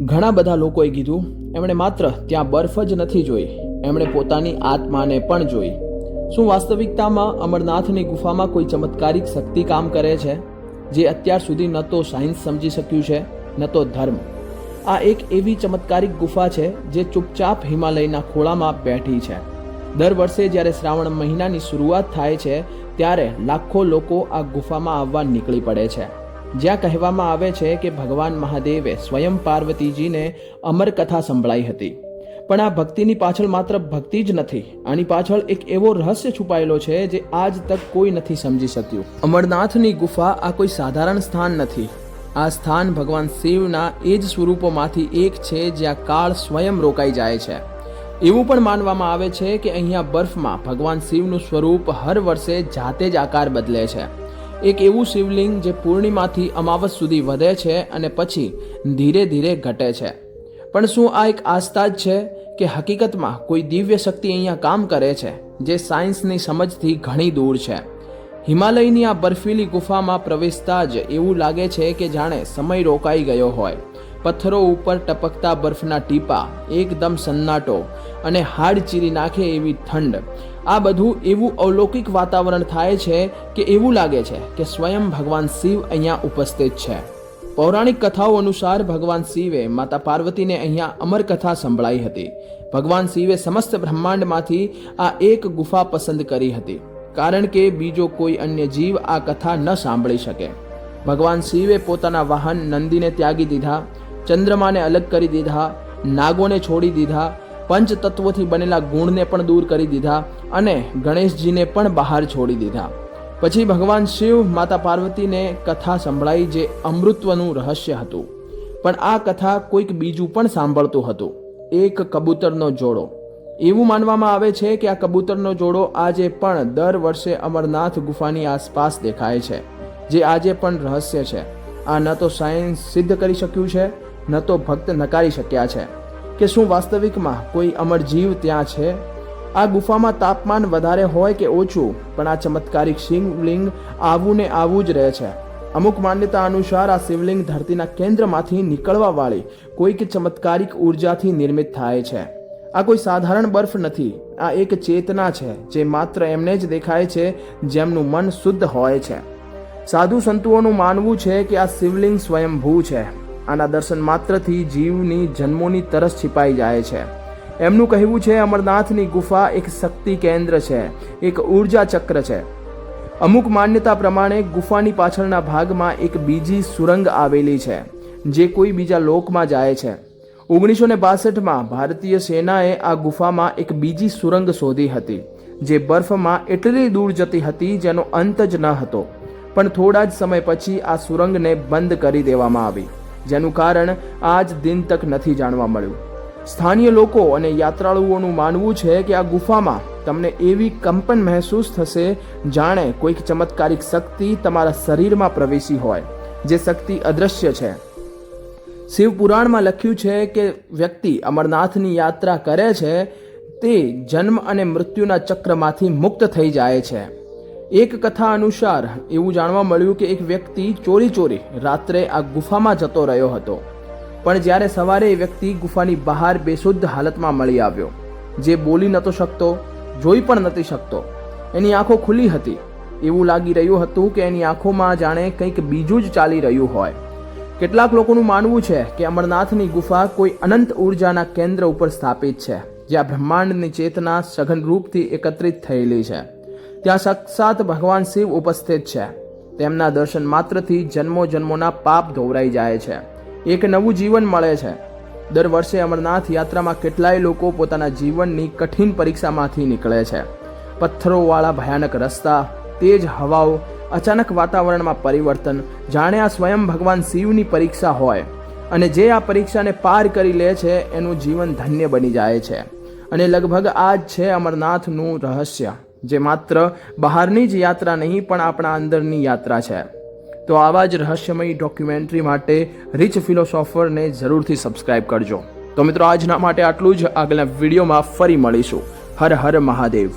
ઘણા બધા લોકોએ કીધું, એમણે માત્ર ત્યાં બરફ જ નથી જોઈ, એમણે પોતાની આત્માને પણ જોઈ. શું વાસ્તવિકતામાં અમરનાથની ગુફામાં કોઈ ચમત્કારિક શક્તિ કામ કરે છે, જે અત્યાર સુધી ન તો સાયન્સ સમજી શક્યું છે, ન તો ધર્મ? આ એક એવી ચમત્કારિક ગુફા છે, જે ચૂપચાપ હિમાલયના ખોળામાં બેઠી છે. દર વર્ષે જ્યારે શ્રાવણ મહિનાની શરૂઆત થાય છે, ત્યારે લાખો લોકો આ ગુફામાં આવવા નીકળી પડે છે. જ્યાં કહેવામાં આવે છે કે ભગવાન મહાદેવે સ્વયં પાર્વતીજીને અમર કથા સંભળાઈ હતી. પણ આ ભક્તિની પાછળ માત્ર ભક્તિ જ નથી, આની પાછળ એક એવો રહસ્ય છુપાયેલો છે જે આજ તક કોઈ નથી સમજી શક્યું. અમરનાથની ગુફા આ કોઈ સાધારણ સ્થાન નથી. આ સ્થાન ભગવાન શિવના એ જ સ્વરૂપોમાંથી એક છે જ્યાં કાળ સ્વયં રોકાઈ જાય છે. એવું પણ માનવામાં આવે છે કે અહીંયા બરફમાં ભગવાન શિવનું સ્વરૂપ હર વર્ષે જાતે જ આકાર બદલે છે. એક એવું શિવલિંગ જે પૂર્ણિમાથી અમાવસ સુધી વધે છે અને પછી ધીરે ધીરે ઘટે છે. પણ શું આ એક આસ્થા જ છે કે હકીકતમાં કોઈ દિવ્ય શક્તિ અહીંયા કામ કરે છે, જે સાયન્સની સમજથી ઘણી દૂર છે? હિમાલયની આ બર્ફીલી ગુફામાં પ્રવેશતા જ એવું લાગે છે કે જાણે સમય રોકાઈ ગયો હોય. પથ્થરો ઉપર ટપકતા બરફના ટીપા, એકદમ સન્નાટો અને હાડ ચીરી નાખે એવી ઠંડ. આ બધું એવું અવલૌકિક વાતાવરણ થાય છે કે એવું લાગે છે કે સ્વયં ભગવાન શિવ અહીંયા ઉપસ્થિત છે. પૌરાણિક કથાઓ અનુસાર ભગવાન શિવે માતા પાર્વતીને અહીંયા અમર કથા સંભળાઈ હતી. ભગવાન શિવે સમસ્ત બ્રહ્માંડમાંથી આ એક ગુફા પસંદ કરી હતી. કારણ કે બીજો કોઈ અન્ય જીવ આ કથા ન સાંભળી શકે. ભગવાન શિવે પોતાના વાહન નંદીને ત્યાગી દીધા, ચંદ્રમાને અલગ કરી દીધા, નાગોને છોડી દીધા પંચ તત્વોથી બનેલા ગુણને પણ દૂર કરી દીધા અને ગણેશજીને પણ બહાર છોડી દીધા. પછી ભગવાન શિવ માતા પાર્વતીને કથા સંભળાઈ જે અમૃત્વનું રહસ્ય હતું. પણ આ કથા કોઈક બીજું પણ સાંભળતું હતું. એક કબૂતરનો જોડો. એવું માનવામાં આવે છે કે આ કબૂતરનો જોડો આજે પણ દર વર્ષે અમરનાથ ગુફાની આસપાસ દેખાય છે, જે આજે પણ રહસ્ય છે. આ ન તો સાયન્સ સિદ્ધ કરી શક્યું છે, ન તો ભક્ત નકારી શક્યા છે. કે શું વાસ્તવિકમાં કોઈ અમર જીવ ત્યાં છે? આ ગુફામાં તાપમાન વધારે હોય કે ઓછું, પણ આ ચમત્કારિક શિવલિંગ આવું ને આવું જ રહે છે. અમુક માન્યતા અનુસાર આ શિવલિંગ ધરતીના કેન્દ્રમાંથી નીકળવા વાળી કોઈક ચમત્કારિક ઉર્જાથી નિર્મિત થાય છે. આ કોઈ સાધારણ બર્ફ નથી. આ એક ચેતના છે, જે માત્ર એમને જ દેખાય છે, જેમનું મન શુદ્ધ હોય છે. સાધુ સંતુઓનું માનવું છે કે આ શિવલિંગ સ્વયંભૂ છે. આના દર્શન માત્રથી જીવની, જન્મોની તરસ छिપાઈ જાય છે. એમનું કહેવું છે, અમરનાથની ગુફા એક શક્તિ કેન્દ્ર છે, એક ઊર્જા ચક્ર છે. અમુક માન્યતા પ્રમાણે, ગુફાની પાછળના ભાગમાં એક બીજી સુરંગ આવેલી છે, જે કોઈ બીજા લોકમાં જાય છે. ઓગણીસો ને બાસઠમાં ભારતીય સેનાએ આ ગુફામાં એક બીજી સુરંગ શોધી હતી, જે બરફમાં એટલી દૂર જતી હતી જેનો અંત જ ન હતો. પણ થોડા જ સમય પછી આ સુરંગને બંધ કરી દેવામાં આવી, જેનું કારણ આજ દિન તક નથી જાણવા મળ્યું. સ્થાનીય લોકો અને યાત્રાળુઓનું માનવું છે કે આ ગુફામાં તમને એવી કંપન મહેસૂસ થશે, જાણે કોઈક ચમત્કારિક શક્તિ તમારા શરીરમાં પ્રવેશી હોય, જે શક્તિ અદૃશ્ય છે. શિવ પુરાણમાં લખ્યું છે કે વ્યક્તિ અમરનાથની યાત્રા કરે છે, તે જન્મ અને મૃત્યુના ચક્રમાંથી મુક્ત થઈ જાય છે. એક કથા અનુસાર એવું જાણવા મળ્યું કે એક વ્યક્તિ ચોરી ચોરી રાત્રે આ ગુફામાં જતો રહ્યો હતો. પણ જ્યારે સવારે એ વ્યક્તિ ગુફાની બહાર બેશુદ્ધ હાલતમાં મળી આવ્યો. જે બોલી નહોતો શકતો, જોઈ પણ નથી શકતો. એની આંખો ખુલ્લી હતી. એવું લાગી રહ્યું હતું કે એની આંખોમાં જાણે કંઈક બીજું જ ચાલી રહ્યું હોય. કેટલાક લોકોનું માનવું છે કે અમરનાથની ગુફા કોઈ અનંત ઉર્જાના કેન્દ્ર ઉપર સ્થાપિત છે, જ્યાં બ્રહ્માંડની ચેતના સઘન રૂપથી એકત્રિત થયેલી છે. ત્યાં સાક્ષાત ભગવાન શિવ ઉપસ્થિત છે. તેમના દર્શન માત્રથી જન્મો જન્મોના પાપ ધોવરાઈ જાય છે. એક નવું જીવન મળે છે. દર વર્ષે અમરનાથ યાત્રામાં કેટલાય લોકો પોતાના જીવનની કઠિન પરીક્ષામાંથી નીકળે છે. પથ્થરોવાળા ભયાનક રસ્તા, તેજ હવાઓ અચાનક વાતાવરણમાં પરિવર્તન. જાણે આ સ્વયં ભગવાન શિવની પરીક્ષા હોય અને જે આ પરીક્ષાને પાર કરી લે છે, એનું જીવન ધન્ય બની જાય છે. અને લગભગ આ જ છે અમરનાથનું રહસ્ય, જે માત્ર બહારની જ યાત્રા નહીં, પણ આપણા અંદરની યાત્રા છે. તો આવા જ રહસ્યમય ડોક્યુમેન્ટરી માટે રિચ ફિલોસોફરને જરૂરથી સબસ્ક્રાઇબ કરજો. તો મિત્રો, આજના માટે આટલું જ. આગલા વિડીયોમાં ફરી મળીશું. હર હર મહાદેવ.